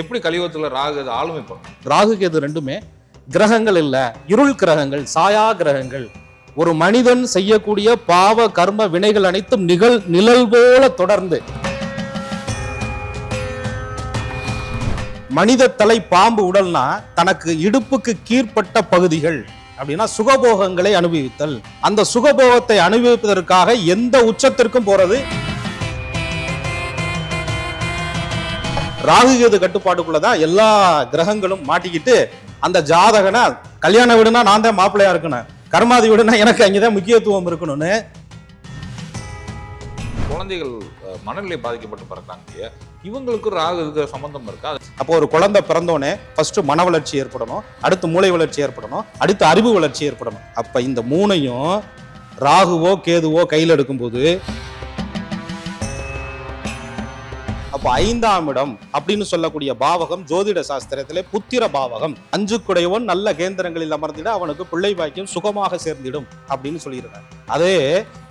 எப்படி கலியுகத்துல ராகு அது ஆளுமை ராகு கேது ரெண்டுமே கிரகங்கள் இல்ல இருள் கிரகங்கள் சாயா கிரகங்கள். ஒரு மனிதன் செய்யக்கூடிய பாவ கர்ம வினைகள் அனைத்தும் நிகழ் நிழல் போல தொடர்ந்து. மனித தலை பாம்பு உடல்னா தனக்கு இடுப்புக்கு கீழ்ப்பட்ட பகுதிகள் அப்படின்னா சுகபோகங்களை அனுபவித்தல். அந்த சுகபோகத்தை அனுபவிப்பதற்காக எந்த உச்சத்திற்கும் போறது ராகுகேது கட்டுப்பாட்டுக்குள்ளதான் எல்லா கிரகங்களும் மாட்டிக்கிட்டு அந்த ஜாதகனை கல்யாண வீடுனா நான் தான் மாப்பிள்ளையா இருக்கணும். கர்மாதி வீடுனா எனக்கு அங்கதான் முக்கியத்துவம் இருக்கணும்னு. குழந்தைகள் மனநிலை பாதிக்கப்பட்டு பிறக்கிறாங்க. இல்லையா இவங்களுக்கும் ராகு இருக்கிற சம்பந்தம் இருக்கா? அப்போ ஒரு குழந்தை பிறந்தோடனே ஃபர்ஸ்ட் மன வளர்ச்சி ஏற்படணும். அடுத்து மூளை வளர்ச்சி ஏற்படணும். அடுத்து அறிவு வளர்ச்சி ஏற்படணும். அப்ப இந்த மூணையும் ராகுவோ கேதுவோ கையில் எடுக்கும்போது அப்போ ஐந்தாம் இடம் அப்படின்னு சொல்லக்கூடிய பாவகம் ஜோதிட சாஸ்திரத்திலே புத்திர பாவகம். அஞ்சு குடையவன் நல்ல கேந்திரங்களில் அமர்ந்திட அவனுக்கு பிள்ளை பாக்கியம் சுகமாக சேர்ந்திடும் அப்படின்னு சொல்லியிருக்காங்க அதே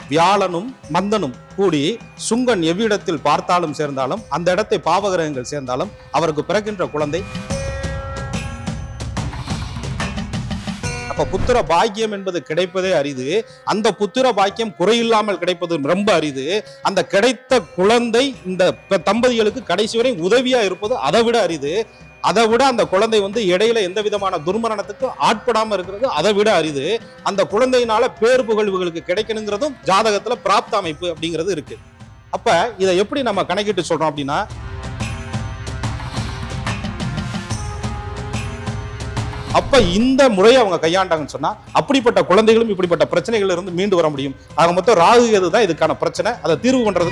வியாழனும் மந்தனும் கூடி சுங்கன் எவ்விடத்தில் பார்த்தாலும் சேர்ந்தாலும் அந்த இடத்தை பாவகிரகங்கள் சேர்ந்தாலும் அவருக்கு பிறக்கின்ற குழந்தை அப்ப புத்திர பாக்கியம் என்பது கிடைப்பதே அரிது. அந்த புத்திர பாக்கியம் குறையில்லாமல் கிடைப்பது ரொம்ப அரிது. அந்த கிடைத்த குழந்தை இந்த தம்பதிகளுக்கு கடைசி வரை உதவியா இருப்பது அதை விட அரிது. அதை விட அந்த குழந்தை வந்து இடையில எந்த விதமான துர்மரணத்துக்கு ஆட்படாம இருக்கிறது அதை விட அரிது. அந்த குழந்தையினால பேர் புகழ்வுகளுக்கு கிடைக்கணுங்கிறதும் ஜாதகத்துல பிராப்த அமைப்பு அப்படிங்கிறது இருக்கு. அப்ப இதை எப்படி நம்ம கணக்கிட்டு சொல்றோம் அப்படின்னா அப்ப இந்த முறையை அவங்க கையாண்டாங்கன்னு சொன்னா அப்படிப்பட்ட குழந்தைகளும் இப்படிப்பட்ட பிரச்சனைகள் இருந்து மீண்டு வர முடியும். ஆக மொத்தம் ராகு கேது தான் இதுக்கான பிரச்சனை. அதை தீர்வு பண்றது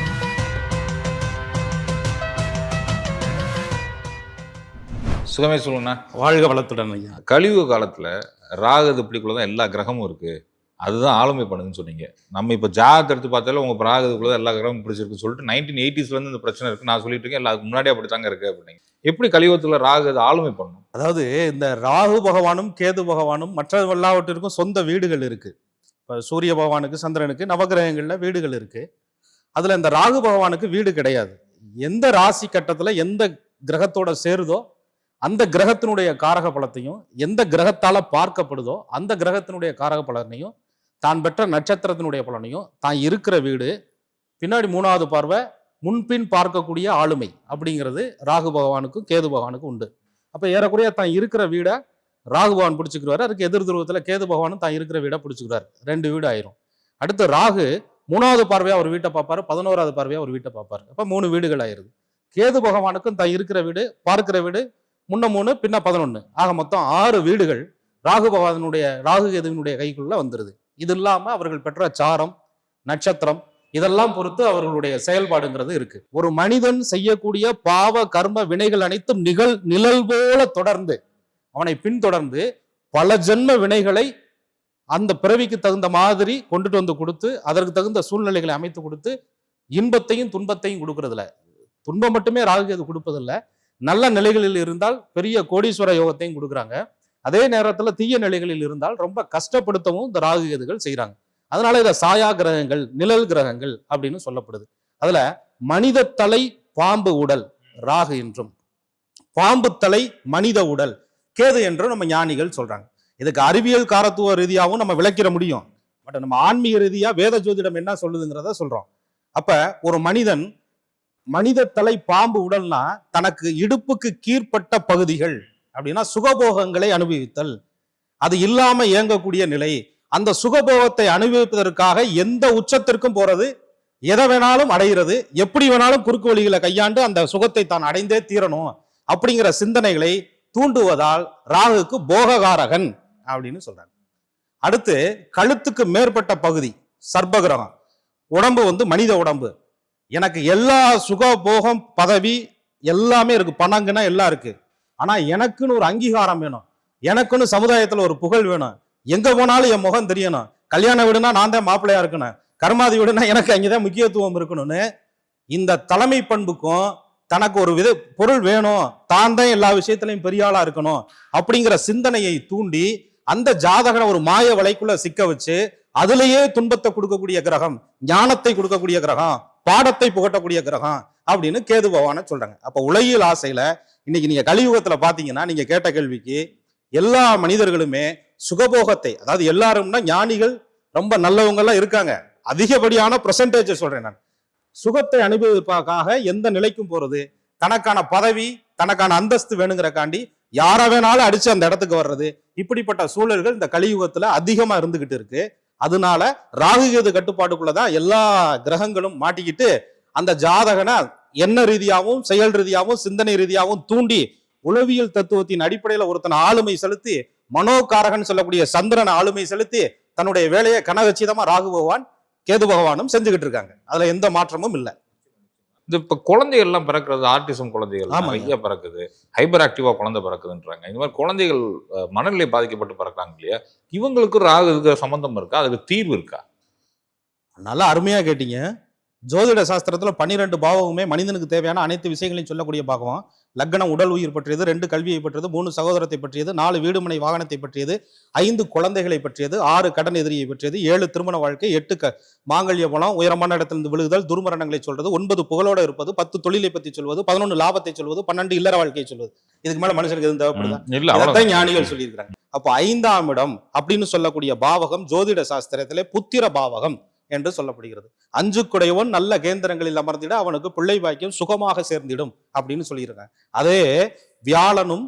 சுகமே சொல்லுங்கண்ணா வாழ்க வளத்துடன் ஐயா. கலியுக காலத்துல ராகு இப்படிக்குள்ள தான் எல்லா கிரகமும் இருக்கு. அதுதான் ஆளுமை பண்ணுதுன்னு சொன்னீங்க. நம்ம இப்போ ஜாதகத்தை எடுத்து பார்த்தாலும் உங்கள் பிராகத்துக்குள்ளே எல்லா கிரகமும் பிடிச்சிருக்குன்னு சொல்லிட்டு நைன்டீன் எயிட்டிஸ்லேருந்து இந்த பிரச்சனை இருக்குது நான் சொல்லிட்டு இருக்கேன் எல்லா முன்னாடியே அப்படித்தாங்க இருக்குது அப்படிங்க எப்படி கலியுகத்தில் ராகு அது ஆளுமை பண்ணும்? அதாவது இந்த ராகு பகவானும் கேது பகவானும் மற்ற எல்லாவற்றிற்கும் சொந்த வீடுகள் இருக்குது இப்போ சூரிய பகவானுக்கு சந்திரனுக்கு நவகிரகங்களில் வீடுகள் இருக்குது அதில் இந்த ராகு பகவானுக்கு வீடு கிடையாது. எந்த ராசி கட்டத்தில் எந்த கிரகத்தோட சேருதோ அந்த கிரகத்தினுடைய காரக பலத்தையும் எந்த கிரகத்தால் பார்க்கப்படுதோ அந்த கிரகத்தினுடைய காரக பலனையும் தான் பெற்ற நட்சத்திரத்தினுடைய பலனையும் தான் இருக்கிற வீடு பின்னாடி மூணாவது பார்வை முன்பின் பார்க்கக்கூடிய ஆளுமை அப்படிங்கிறது ராகு பகவானுக்கும் கேது பகவானுக்கும் உண்டு. அப்போ ஏறக்குறைய தான் இருக்கிற வீடை ராகு பகவான் பிடிச்சிக்கிறாரு அதுக்கு எதிர் துருவத்தில் கேது பகவானும் தான் இருக்கிற வீடை பிடிச்சிக்கிறாரு ரெண்டு வீடு ஆயிரும். அடுத்து ராகு மூணாவது பார்வையாக ஒரு வீட்டை பார்ப்பாரு பதினோராவது பார்வையாக ஒரு வீட்டை பார்ப்பாரு. அப்போ மூணு வீடுகள் ஆயிருது கேது பகவானுக்கும் தான் இருக்கிற வீடு பார்க்கிற வீடு முன்ன மூணு பின்ன பதினொன்று ஆக மொத்தம் ஆறு வீடுகள் ராகு பகவானுடைய ராகு கேதுவினுடைய கைக்குள்ளே வந்துடுது இது இல்லாம அவர்கள் பெற்ற சாரம் நட்சத்திரம் இதெல்லாம் பொறுத்து அவர்களுடைய செயல்பாடுங்கிறது இருக்கு. ஒரு மனிதன் செய்யக்கூடிய பாவ கர்ம வினைகள் அனைத்தும் நிகழ் நிழல் போல தொடர்ந்து அவனை பின்தொடர்ந்து பல ஜென்ம வினைகளை அந்த பிறவிக்கு தகுந்த மாதிரி கொண்டுட்டு வந்து கொடுத்து அதற்கு தகுந்த சூழ்நிலைகளை அமைத்து கொடுத்து இன்பத்தையும் துன்பத்தையும் கொடுக்கறதில்ல. துன்பம் மட்டுமே ராகுகேது கொடுப்பதில்லை. நல்ல நிலைகளில் இருந்தால் பெரிய கோடீஸ்வர யோகத்தையும் கொடுக்குறாங்க. அதே நேரத்தில் தீய நிலைகளில் இருந்தால் ரொம்ப கஷ்டப்படுத்தவும் இந்த ராகுகேதுகள் செய்கிறாங்க அதனால இதை சாயா கிரகங்கள் நிழல் கிரகங்கள் அப்படின்னு சொல்லப்படுது. அதுல மனித தலை பாம்பு உடல் ராகு என்றும். பாம்பு தலை மனித உடல் கேது என்றும் நம்ம ஞானிகள் சொல்றாங்க. இதுக்கு அறிவியல் காரத்துவ ரீதியாகவும் நம்ம விளக்கிற முடியும். பட் நம்ம ஆன்மீக ரீதியா வேத ஜோதிடம் என்ன சொல்லுதுங்கிறத சொல்றோம். அப்ப ஒரு மனிதன் மனித தலை பாம்பு உடல்னா தனக்கு இடுப்புக்கு கீழ்ப்பட்ட பகுதிகள் அப்படின்னா சுகபோகங்களை அனுபவித்தல். அது இல்லாம இயங்கக்கூடிய நிலை. அந்த சுகபோகத்தை அனுபவிப்பதற்காக எந்த உச்சத்திற்கும் போறது எதை வேணாலும் அடைகிறது எப்படி வேணாலும் குறுக்கு வழிகளை கையாண்டு அந்த சுகத்தை தான் அடைந்தே தீரணும் அப்படிங்கிற சிந்தனைகளை தூண்டுவதால் ராகுக்கு போககாரகன் அப்படின்னு சொல்றாங்க. அடுத்து கழுத்துக்கு மேற்பட்ட பகுதி சர்ப்பகிரகம். உடம்பு வந்து மனித உடம்பு. எனக்கு எல்லா சுக போகம் பதவி எல்லாமே இருக்கு. பணங்குனா எல்லாம் இருக்கு. ஆனா எனக்குன்னு ஒரு அங்கீகாரம் வேணும். எனக்குன்னு சமுதாயத்துல ஒரு புகழ் வேணும். எங்க போனாலும் என் முகம் தெரியணும். கல்யாண வீடுனா நான் தான் மாப்பிள்ளையா இருக்கணும். கர்மாதி வீடுனா எனக்கு அங்கேதான் முக்கியத்துவம் இருக்கணும்னு இந்த தலைமை பண்புக்கும் தனக்கு ஒரு வித பொருள் வேணும். தான் தான் எல்லா விஷயத்திலையும் பெரிய ஆளா இருக்கணும் அப்படிங்கிற சிந்தனையை தூண்டி அந்த ஜாதகனை ஒரு மாய வலைக்குள்ள சிக்க வச்சு அதுலேயே துன்பத்தை கொடுக்கக்கூடிய கிரகம் ஞானத்தை கொடுக்கக்கூடிய கிரகம் பாடத்தை புகட்டக்கூடிய கிரகம் அப்படின்னு கேது பகவானை சொல்றாங்க. அப்ப உலகியல் ஆசையில இன்னைக்கு நீங்க கலியுகத்துல பாத்தீங்கன்னா நீங்க கேட்ட கேள்விக்கு எல்லா மனிதர்களுமே சுகபோகத்தை அதாவது எல்லாரும்னா ஞானிகள் ரொம்ப நல்லவங்கெல்லாம் இருக்காங்க. அதிகப்படியான பெர்சன்டேஜ் சொல்றேன் நான். சுகத்தை அனுபவிப்பதற்காக எந்த நிலைக்கும் போறது? தனக்கான பதவி தனக்கான அந்தஸ்து வேணுங்கிறக்காண்டி யாரை வேணாலும் அடிச்சு அந்த இடத்துக்கு வர்றது. இப்படிப்பட்ட சூழல்கள் இந்த கலியுகத்துல அதிகமா இருந்துகிட்டு இருக்கு. அதனால ராகுகேது கட்டுப்பாட்டுக்குள்ளதான் எல்லா கிரகங்களும் மாட்டிக்கிட்டு அந்த ஜாதகனை எண்ண ரீதியாகவும் செயல் ரீதியாகவும் சிந்தனை ரீதியாகவும் தூண்டி உளவியல் தத்துவத்தின் அடிப்படையில ஒருத்தன் ஆளுமை செலுத்தி மனோகாரகன் சொல்லக்கூடிய சந்திரன் ஆளுமை செலுத்தி தன்னுடைய வேலையை கனகச்சிதமா ராகு பகவான் கேது பகவானும் செஞ்சுக்கிட்டு இருக்காங்க. அதுல எந்த மாற்றமும் இல்லை. இந்த இப்ப குழந்தைகள் எல்லாம் பிறக்கிறது ஆர்டிசம் குழந்தைகள் ஆமாங்க. நிறைய பிறக்குது. ஹைப்பர் ஆக்டிவா குழந்தை பிறக்குதுன்றாங்க இந்த மாதிரி குழந்தைகள் மனநிலை பாதிக்கப்பட்டு பிறக்கிறாங்க இல்லையா? இவங்களுக்கு ராகு இதுக்கு சம்பந்தம் இருக்கா? அதுக்கு தீர்வு இருக்கா? நல்லா அருமையா கேட்டீங்க. ஜோதிட சாஸ்திரத்துல பன்னிரெண்டு பாவகமே மனிதனுக்கு தேவையான அனைத்து விஷயங்களையும் சொல்லக்கூடிய பாகம்? லக்னம் உடல் உயிர் பற்றியது ரெண்டு கல்வியை பற்றியது மூணு சகோதரத்தை பற்றியது நாலு வீடுமனை வாகனத்தை பற்றியது ஐந்து குழந்தைகளை பற்றியது ஆறு கடன் எதிரியை பற்றியது ஏழு திருமண வாழ்க்கை எட்டு க மாங்கல்ய பலம் உயரமான இடத்திலிருந்து விழுகுதல் துர்மரணங்களை சொல்றது ஒன்பது புகழோட இருப்பது பத்து தொழிலை பத்தி சொல்வது பதினொன்று லாபத்தை சொல்வது பன்னெண்டு இல்லற வாழ்க்கையை சொல்வது. இதுக்கு மேல மனுஷனுக்கு எதுவும் தேவைப்படுதா? ம், இல்ல இதைத்தான் அவ்வளவு ஞானிகள் சொல்லியிருக்கிறாங்க. அப்போ ஐந்தாம் இடம் அப்படின்னு சொல்லக்கூடிய பாவகம் ஜோதிட சாஸ்திரத்திலே புத்திர பாவகம். என்று சொல்லப்படுகிறது. அஞ்சு குடையவன் நல்ல கேந்திரங்களில் அமர்ந்திட அவனுக்கு பிள்ளை பாக்கியம் சுகமாக சேர்ந்திடும் அப்படின்னு சொல்லியிருக்காங்க. அதே வியாழனும்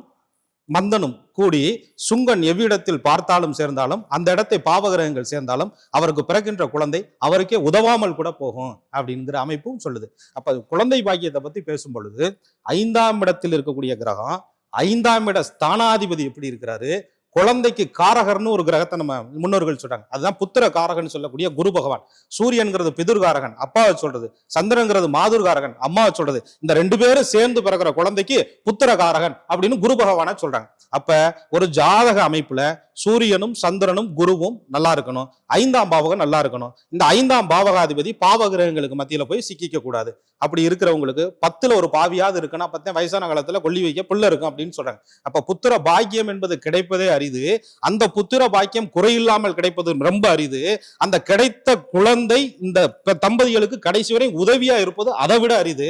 மந்தனும் கூடி சுங்கன் எவ்விடத்தில் பார்த்தாலும் சேர்ந்தாலும் அந்த இடத்தை பாவகிரகங்கள் சேர்ந்தாலும் அவருக்கு பிறக்கின்ற குழந்தை அவருக்கே உதவாமல் கூட போகும் அப்படிங்கிற அமைப்பும் சொல்லுது. அப்ப குழந்தை பாக்கியத்தை பத்தி பேசும் பொழுது ஐந்தாம் இடத்தில் இருக்கக்கூடிய கிரகம் ஐந்தாம் இட ஸ்தானாதிபதி எப்படி இருக்கிறாரு? குழந்தைக்கு காரகர்னு ஒரு கிரகத்தை நம்ம முன்னோர்கள் சொல்றாங்க. அதுதான் புத்திர காரகன் சொல்லக்கூடிய குரு பகவான். சூரியன்கிறது பிதுர்காரகன் அப்பாவை சொல்றது. சந்திரன்கிறது மாதுர்காரகன் அம்மாவை சொல்றது. இந்த ரெண்டு பேரும் சேர்ந்து பிறக்கிற குழந்தைக்கு புத்திர காரகன் அப்படின்னு குரு பகவானை சொல்றாங்க. அப்ப ஒரு ஜாதக அமைப்புல சூரியனும் சந்திரனும் குருவும் நல்லா இருக்கணும். ஐந்தாம் பாவகம் நல்லா இருக்கணும். இந்த ஐந்தாம் பாவகாதிபதி பாவகிரகங்களுக்கு மத்தியில போய் சிக்கிக்க கூடாது. அப்படி இருக்கிறவங்களுக்கு பத்துல ஒரு பாவியாவது இருக்குன்னா பத்தின வயசான காலத்துல கொல்லி வைக்க பிள்ளை இருக்கும் அப்படின்னு சொல்றாங்க. அப்ப புத்திர பாக்கியம் என்பது கிடைப்பதே அரிது அந்த புத்திர பாக்கியம் குறையில்லாமல் கிடைப்பது ரொம்ப அரிது. அந்த கிடைத்த குழந்தை இந்த தம்பதிகளுக்கு கடைசி வரை உதவியா இருப்பது அதை விட அரிது.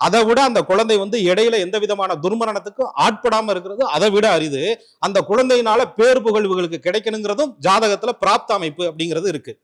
அதை விட அந்த குழந்தை வந்து இடையில எந்த விதமான துர்மரணத்துக்கு ஆட்படாம இருக்கிறது அதை விட அரிது. அந்த குழந்தையினால பேர் புகழ்வுகளுக்கு கிடைக்கணுங்கிறதும் ஜாதகத்துல பிராப்த அமைப்பு அப்படிங்கிறது இருக்கு.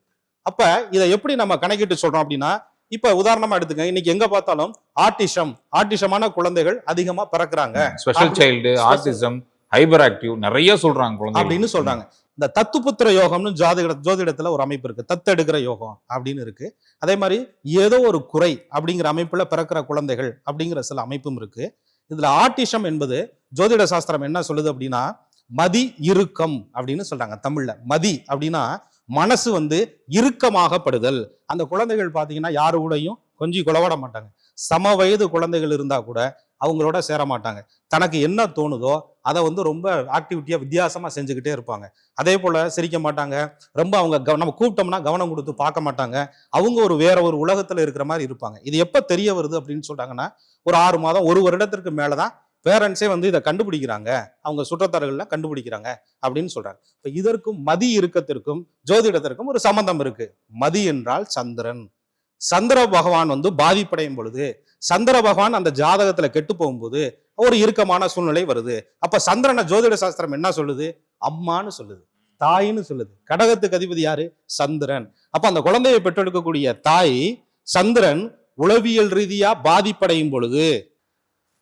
அப்ப இதை எப்படி நம்ம கணக்கிட்டு சொல்றோம் அப்படின்னா இப்ப உதாரணமா எடுத்துங்க இன்னைக்கு எங்க பார்த்தாலும் ஆர்டிசம் ஆர்டிசமான குழந்தைகள் அதிகமா பிறக்குறாங்க. Special child autism hyper active நிறைய சொல்றாங்க குழந்தை அப்படின்னு சொல்றாங்க. இந்த தத்துப்புத்திர யோகம்னு ஜோதிட ஜோதிடத்துல ஒரு அமைப்பு இருக்கு. தத்தெடுக்கிற யோகம் அப்படின்னு இருக்கு. அதே மாதிரி ஏதோ ஒரு குறை அப்படிங்கிற அமைப்புல பிறக்கிற குழந்தைகள் அப்படிங்கிற சில அமைப்பும் இருக்கு. இதுல ஆர்டிசம் என்பது ஜோதிட சாஸ்திரம் என்ன சொல்லுது அப்படின்னா மதி இறுக்கம் அப்படின்னு சொல்றாங்க தமிழ்ல. மதி அப்படின்னா மனசு வந்து இறுக்கமாகப்படுதல். அந்த குழந்தைகள் பாத்தீங்கன்னா யாரு கூடயும் கொஞ்சம் குலவாட மாட்டாங்க. சம வயது குழந்தைகள் இருந்தா கூட அவங்களோட சேர மாட்டாங்க. தனக்கு என்ன தோணுதோ அதை வந்து ரொம்ப ஆக்டிவிட்டியாக வித்தியாசமாக செஞ்சுக்கிட்டே இருப்பாங்க. அதே போல் சிரிக்க மாட்டாங்க. ரொம்ப அவங்க கவ- நம்ம கூப்பிட்டோம்னா கவனம் கொடுத்து பார்க்க மாட்டாங்க. அவங்க ஒரு வேற ஒரு உலகத்தில் இருக்கிற மாதிரி இருப்பாங்க. இது எப்போ தெரிய வருது அப்படின்னு சொல்கிறாங்கன்னா ஒரு ஆறு மாதம் ஒரு வருடத்திற்கு மேலே தான் பேரண்ட்ஸே வந்து இதை கண்டுபிடிக்கிறாங்க. அவங்க சுற்றத்தார்கள்லாம் கண்டுபிடிக்கிறாங்க அப்படின்னு சொல்கிறாங்க இப்போ இதற்கும் மதி இறுக்கத்திற்கும் ஜோதிடத்திற்கும் ஒரு சம்பந்தம் இருக்குது மதி என்றால் சந்திரன். சந்திர பகவான் வந்து பாதிப்படையும் பொழுது சந்திர பகவான் அந்த ஜாதகத்துல கெட்டு போகும்போது ஒரு இறுக்கமான சூழ்நிலை வருது. அப்ப சந்திரனை ஜோதிட சாஸ்திரம் என்ன சொல்லுது? அம்மான்னு சொல்லுது. தாயின்னு சொல்லுது. கடகத்துக்கு அதிபதி யாரு? சந்திரன். அப்ப அந்த குழந்தையை பெற்றெடுக்கக்கூடிய தாய் சந்திரன் உளவியல் ரீதியா பாதிப்படையும் பொழுது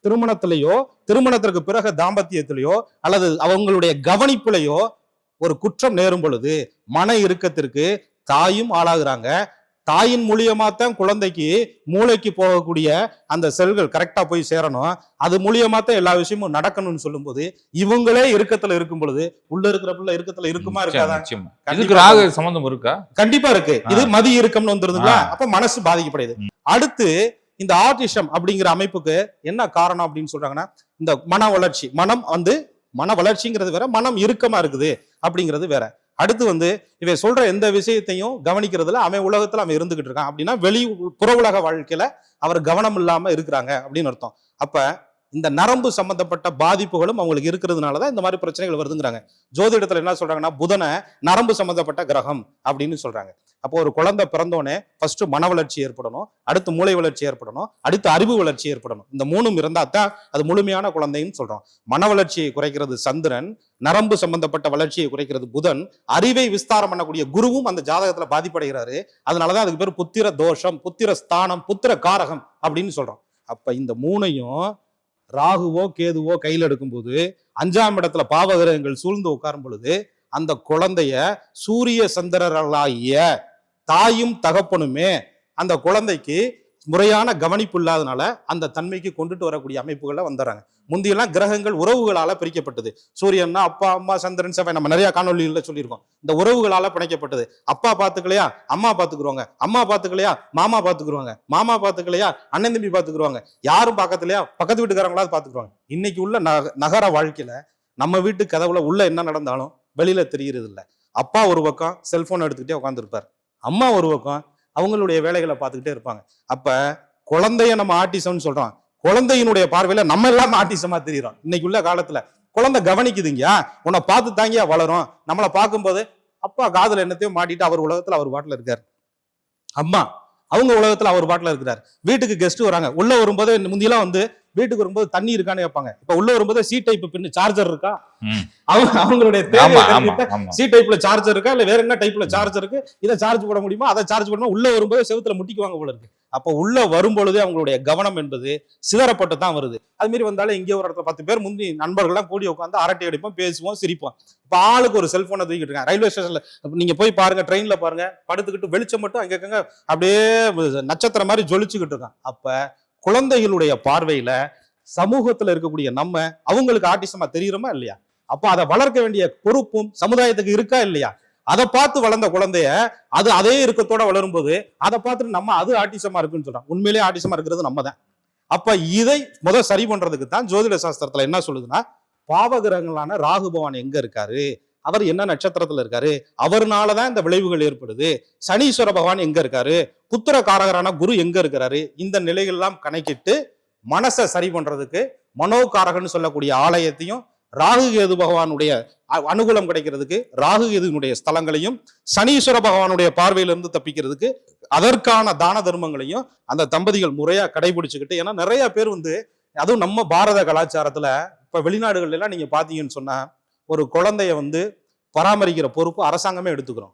திருமணத்திலேயோ திருமணத்திற்கு பிறகு தாம்பத்தியத்திலேயோ அல்லது அவங்களுடைய கவனிப்புலையோ ஒரு குற்றம் நேரும் பொழுது மன இறுக்கத்திற்கு தாயும் ஆளாகிறாங்க. தாயின் மூலியமா தான் குழந்தைக்கு மூளைக்கு போகக்கூடிய அந்த செல்கள் கரெக்டா போய் சேரணும். அது மூலியமா தான் எல்லா விஷயமும் நடக்கணும்னு சொல்லும்போது இவங்களே இறுக்கத்துல இருக்கும் பொழுது உள்ள இருக்கிற பிள்ளை இறுக்கத்துல இருக்குமா இருக்காதா? சம்பந்தம் இருக்கா? கண்டிப்பா இருக்கு. இது மதி இறுக்கம்னு வந்துருதுங்களா. அப்ப மனசு பாதிக்கப்படுது. அடுத்து இந்த ஆர்டிசம் அப்படிங்கிற அமைப்புக்கு என்ன காரணம் அப்படின்னு சொல்றாங்கன்னா இந்த மன வளர்ச்சி. மனம் வந்து மன வளர்ச்சிங்கிறது வேற மனம் இறுக்கமா இருக்குது அப்படிங்கிறது வேற. அடுத்து வந்து இவன் சொல்ற எந்த விஷயத்தையும் கவனிக்கிறதுல அவன் உலகத்துல அவன் இருந்துகிட்டு இருக்கான். அப்படின்னா வெளி புற உலக வாழ்க்கையில அவர் கவனம் இல்லாம இருக்கிறாங்க அப்படின்னு அர்த்தம். அப்ப இந்த நரம்பு சம்பந்தப்பட்ட பாதிப்புகளும் அவங்களுக்கு இருக்கிறதுனால தான் இந்த மாதிரி பிரச்சனைகள் வருதுங்கிறாங்க. ஜோதிடத்தில் என்ன சொல்றாங்கன்னா புதனை நரம்பு சம்பந்தப்பட்ட கிரகம் அப்படின்னு சொல்றாங்க. அப்போ ஒரு குழந்தை பிறந்தோடனே ஃபர்ஸ்ட் மன வளர்ச்சி ஏற்படணும் அடுத்து மூளை வளர்ச்சி ஏற்படணும் அடுத்து அறிவு வளர்ச்சி ஏற்படணும். இந்த மூணும் இருந்தா தான் அது முழுமையான குழந்தைன்னு சொல்றோம். மன வளர்ச்சியை குறைக்கிறது சந்திரன் நரம்பு சம்பந்தப்பட்ட வளர்ச்சியை குறைக்கிறது புதன். அறிவை விஸ்தாரம் பண்ணக்கூடிய குருவும் அந்த ஜாதகத்துல பாதிப்படைகிறாரு. அதனாலதான் அதுக்கு பேர் புத்திர தோஷம் புத்திர ஸ்தானம் புத்திர காரகம் அப்படின்னு சொல்றோம். அப்ப இந்த மூணையும் ராகுவோ கேதுவோ கையில் எடுக்கும்போது அஞ்சாம் இடத்துல பாவகிரகங்கள் சூழ்ந்து உட்காரும் பொழுது அந்த குழந்தைய சூரிய சந்திரர்களாகிய தாயும் தகப்பனுமே அந்த குழந்தைக்கு முறையான கவனிப்பு இல்லாதனால அந்த தன்மைக்கு கொண்டுட்டு வரக்கூடிய அமைப்புகளை வந்துடுறாங்க. முந்தியெல்லாம் கிரகங்கள் உறவுகளால பிரிக்கப்பட்டது. சூரியன்னா அப்பா அம்மா சந்திரன் செவ்வாய் நம்ம நிறைய காணொலிகளில் சொல்லியிருக்கோம். இந்த உறவுகளால பிணைக்கப்பட்டது. அப்பா பாத்துக்கலையா அம்மா பாத்துக்குருவாங்க அம்மா பாத்துக்கலையா மாமா பாத்துக்குருவாங்க மாமா பாத்துக்கலையா அண்ணன் தம்பி பாத்துக்குருவாங்க யாரும் பார்க்கலையா பக்கத்து வீட்டுக்காரங்களாவது பாத்துக்குருவாங்க இன்னைக்கு உள்ள நக- நகர வாழ்க்கையில நம்ம வீட்டு கதவுல உள்ள என்ன நடந்தாலும் வெளியில தெரியறது இல்லை அப்பா ஒரு பக்கம் செல்போன் எடுத்துக்கிட்டே உட்காந்துருப்பார் அம்மா ஒரு பக்கம் அவங்களுடைய வேலைகளை பார்த்துக்கிட்டே இருப்பாங்க. அப்ப குழந்தைய நம்ம ஆட்டிசம்னு சொல்றோம். குழந்தையினுடைய பார்வையில நம்ம எல்லாம் ஆட்டிசமா தெரியுறோம். இன்னைக்கு உள்ள காலத்துல குழந்தை கவனிக்குதுங்க உன்னை பார்த்து தாங்கியா வளரும். நம்மளை பார்க்கும்போது அப்பா காதல் என்னத்தையும் மாட்டிட்டு அவர் உலகத்துல அவர் பாட்டில் இருக்காரு. அம்மா அவங்க உலகத்துல அவர் பாட்டில் இருக்கிறார். வீட்டுக்கு கெஸ்ட் வராங்க. உள்ள வரும்போது முந்தியெல்லாம் வந்து வீட்டுக்கு வரும்போது தண்ணி இருக்கான்னு கேட்பாங்க. இப்ப உள்ள வரும்போது சி டைப் பின்னு சார்ஜர் இருக்கா. அவங்க அவங்களுடைய சி டைப்ல சார்ஜர் இருக்கா? இல்ல வேற என்ன டைப்ல சார்ஜர் இருக்கு? இதை சார்ஜ் போட முடியுமா? அதை சார்ஜ் பண்ணணும் உள்ள வரும்போது செவுத்துல முட்டிக்குவாங்க போல இருக்கு. அப்போ உள்ள வரும்பொழுதே அவங்களுடைய கவனம் என்பது சிதறப்பட்டு தான் வருது. அது மாதிரி வந்தாலும் இங்கே ஒரு இடத்துல பத்து பேர் முந்தி நண்பர்கள்லாம் கூடி உட்காந்து அரட்டை அடிப்போம் பேசுவோம் சிரிப்போம். இப்போ ஆளுக்கு ஒரு செல்போனை தூக்கிட்டு இருக்காங்க. ரயில்வே ஸ்டேஷன்ல நீங்க போய் பாருங்க ட்ரெயின்ல பாருங்க படுத்துக்கிட்டு வெளிச்சம் மட்டும் அங்க இருக்கங்க அப்படியே நட்சத்திரம் மாதிரி ஜொலிச்சுக்கிட்டு இருக்கான். அப்ப குழந்தைகளுடைய பார்வையில சமூகத்துல இருக்கக்கூடிய நம்ம அவங்களுக்கு ஆட்டிசமா தெரியுறோமா இல்லையா? அப்ப அதை வளர்க்க வேண்டிய பொறுப்பும் சமுதாயத்துக்கு இருக்கா இல்லையா? அதை பார்த்து வளர்ந்த குழந்தைய அது அதே இறுக்கத்தோட வளரும்போது அதை பார்த்துட்டு நம்ம அது ஆட்டிசமா இருக்குன்னு சொல்றோம் உண்மையிலேயே ஆட்டிசமா இருக்கிறது நம்ம தான் அப்ப இதை முதல் சரி பண்றதுக்கு தான் ஜோதிட சாஸ்திரத்துல என்ன சொல்லுதுன்னா பாவகிரகங்களான ராகு பவான் எங்க இருக்காரு? அவர் என்ன நட்சத்திரத்துல இருக்காரு? அவர்னாலதான் இந்த விளைவுகள் ஏற்படுது. சனீஸ்வர பகவான் எங்க இருக்காரு? புத்திர காரகரான குரு எங்க இருக்கிறாரு? இந்த நிலைகள்லாம் கணக்கிட்டு மனசை சரி பண்றதுக்கு மனோகாரகன்னு சொல்லக்கூடிய ஆலயத்தையும் ராகு கேது பகவானுடைய அனுகூலம் கிடைக்கிறதுக்கு ராகு கேதுனுடைய ஸ்தலங்களையும் சனீஸ்வர பகவானுடைய பார்வையிலிருந்து தப்பிக்கிறதுக்கு அதற்கான தான தர்மங்களையும் அந்த தம்பதிகள் முறையா கடைபிடிச்சுக்கிட்டு ஏன்னா நிறைய பேர் வந்து அதுவும் நம்ம பாரத கலாச்சாரத்துல இப்ப வெளிநாடுகள்ல எல்லாம் நீங்க பாத்தீங்கன்னு சொன்னா ஒரு குழந்தைய வந்து பராமரிக்கிற பொறுப்பு அரசாங்கமே எடுத்துக்கிறோம்.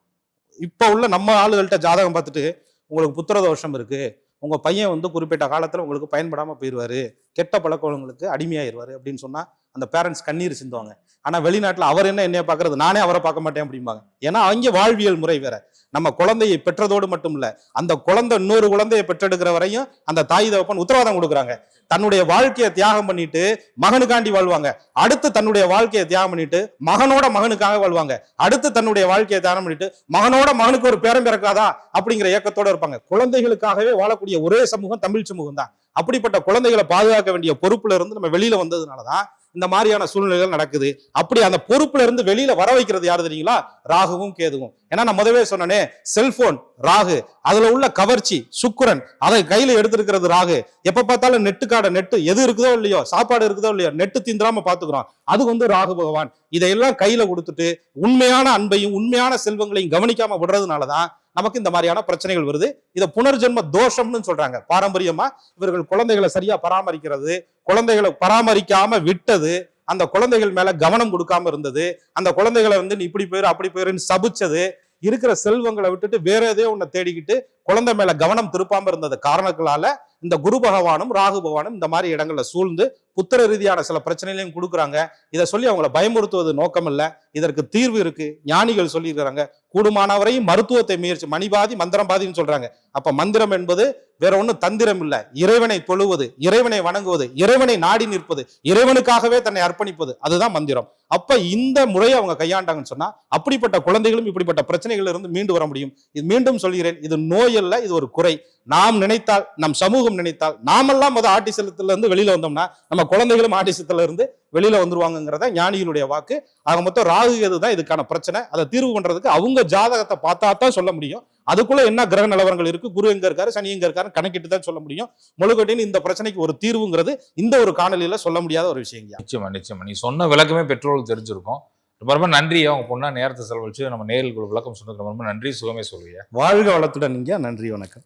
இப்ப உள்ள நம்ம ஆளுகள்கிட்ட ஜாதகம் பார்த்துட்டு உங்களுக்கு புத்திர தோஷம் இருக்கு. உங்க பையன் வந்து குறிப்பிட்ட காலத்துல உங்களுக்கு பயன்படாம போயிடுவாரு கெட்ட பழக்கவங்களுக்கு அடிமையாயிருவாரு அப்படின்னு சொன்னா அந்த பேரண்ட்ஸ் கண்ணீர் சிந்துவாங்க. ஆனால் வெளிநாட்டில் அவர் என்ன என்னைய பார்க்கறது? நானே அவரை பார்க்க மாட்டேன் அப்படிம்பாங்க. ஏன்னா அவங்க வாழ்வியல் முறை வேற. நம்ம குழந்தையை பெற்றதோடு மட்டும் இல்லை அந்த குழந்தை இன்னொரு குழந்தையை பெற்றெடுக்கிற வரையும் அந்த தாய் தகப்பன் உத்தரவாதம் கொடுக்குறாங்க. தன்னுடைய வாழ்க்கையை தியாகம் பண்ணிட்டு மகனுக்காண்டி வாழ்வாங்க. அடுத்து தன்னுடைய வாழ்க்கையை தியாகம் பண்ணிட்டு மகனோட மகனுக்காக வாழ்வாங்க. அடுத்து தன்னுடைய வாழ்க்கையை தியாகம் பண்ணிட்டு மகனோட மகனுக்கு ஒரு பேரம் பிறக்காதா? அப்படிங்கிற ஏக்கத்தோட இருப்பாங்க. குழந்தைகளுக்காகவே வாழக்கூடிய ஒரே சமூகம் தமிழ் சமூகம் தான் அப்படிப்பட்ட குழந்தைகளை பாதுகாக்க வேண்டிய பொறுப்புல இருந்து நம்ம வெளியில வந்ததுனாலதான் இந்த மாதிரியான சூழ்நிலைகள் நடக்குது. அப்படி அந்த பொறுப்புல இருந்து வெளியில வர வைக்கிறது யாரு தெரியுங்களா? ராகுவும் கேதுவும். ஏன்னா நான் முதவே சொன்னனே செல்போன் ராகு. அதுல உள்ள கவர்ச்சி சுக்குரன் அதை கையில எடுத்திருக்கிறது ராகு. எப்ப பார்த்தாலும் நெட்டு காடை நெட்டு எது இருக்குதோ இல்லையோ சாப்பாடு இருக்குதோ இல்லையோ நெட்டு திந்திராம பாத்துக்கிறோம் அது வந்து ராகு பகவான். இதையெல்லாம் கையில கொடுத்துட்டு உண்மையான அன்பையும் உண்மையான செல்வங்களையும் கவனிக்காம விடுறதுனாலதான் நமக்கு இந்த மாதிரியான பிரச்சனைகள் வருது. இதை புனர்ஜென்ம தோஷம்னு சொல்றாங்க. பாரம்பரியமா இவர்கள் குழந்தைகளை சரியா பராமரிக்கிறது குழந்தைகளை பராமரிக்காம விட்டது அந்த குழந்தைகள் மேல கவனம் கொடுக்காம இருந்தது அந்த குழந்தைகளை வந்து நீ இப்படி போயிரு அப்படி போயிருன்னு சபிச்சது இருக்கிற செல்வங்களை விட்டுட்டு வேற எதையோ உன்னை தேடிக்கிட்டு குழந்தை மேல கவனம் திருப்பாம இருந்தது காரணங்களால இந்த குரு பகவானும் ராகு பகவானும் இந்த மாதிரி இடங்கள்ல சூழ்ந்து புத்திர ரீதியான சில பிரச்சனைகளையும் கொடுக்குறாங்க. இதை சொல்லி அவங்கள பயமுறுத்துவது நோக்கம் இல்லை இதற்கு தீர்வு இருக்கு. ஞானிகள் சொல்லியிருக்கிறாங்க. கூடுமானவரையும் மருத்துவத்தை முயற்சி மணிபாதி மந்திரம் பாதின்னு சொல்றாங்க. அப்ப மந்திரம் என்பது வேற ஒன்றும் தந்திரம் இல்லை. இறைவனை தொழுவது இறைவனை வணங்குவது இறைவனை நாடி நிற்பது இறைவனுக்காகவே தன்னை அர்ப்பணிப்பது. அதுதான் மந்திரம். அப்ப இந்த முறையை அவங்க கையாண்டாங்கன்னு சொன்னா அப்படிப்பட்ட குழந்தைகளும் இப்படிப்பட்ட பிரச்சனைகள் இருந்து மீண்டு வர முடியும். இது மீண்டும் சொல்கிறேன் இது நோய் அல்ல இது ஒரு குறை. நாம் நினைத்தால் நம் சமூகம் நினைத்தால் நாமெல்லாம் முத ஆட்டிசத்துல இருந்து வெளியில வந்தோம்னா நம்ம குழந்தைகளும் ஆட்டிசத்துல இருந்து வெளியில வந்துருவாங்கங்கிறத ஞானிகளுடைய வாக்கு. ஆக மொத்தம் ராகு கேது தான் இதுக்கான பிரச்சனை. அதை தீர்வு பண்றதுக்கு அவங்க ஜாதகத்தை பார்த்தா தான் சொல்ல முடியும். அதுக்குள்ள என்ன கிரக நிலவரங்கள் இருக்கு? குரு எங்க இருக்காரு? சனி எங்க இருக்காரு கணக்கிட்டு தான் சொல்ல முடியும். முழுக்கட்டின்னு இந்த பிரச்சனைக்கு ஒரு தீர்வுங்கிறது இந்த ஒரு காணொலியில சொல்ல முடியாத ஒரு விஷயம் நிச்சயமா நிச்சயமா. நீ சொன்ன விளக்கமே பெற்றோர்களுக்கு தெரிஞ்சிருக்கும். ரொம்ப ரொம்ப நன்றி. அவங்க பொண்ணா நேரத்தை செலவழிச்சு நம்ம நேரில் விளக்கம் சொன்னதுக்கு ரொம்ப நன்றி. சுகமே சொல்லுங்க வாழ்க வளத்துடன் நீங்க நன்றி வணக்கம்.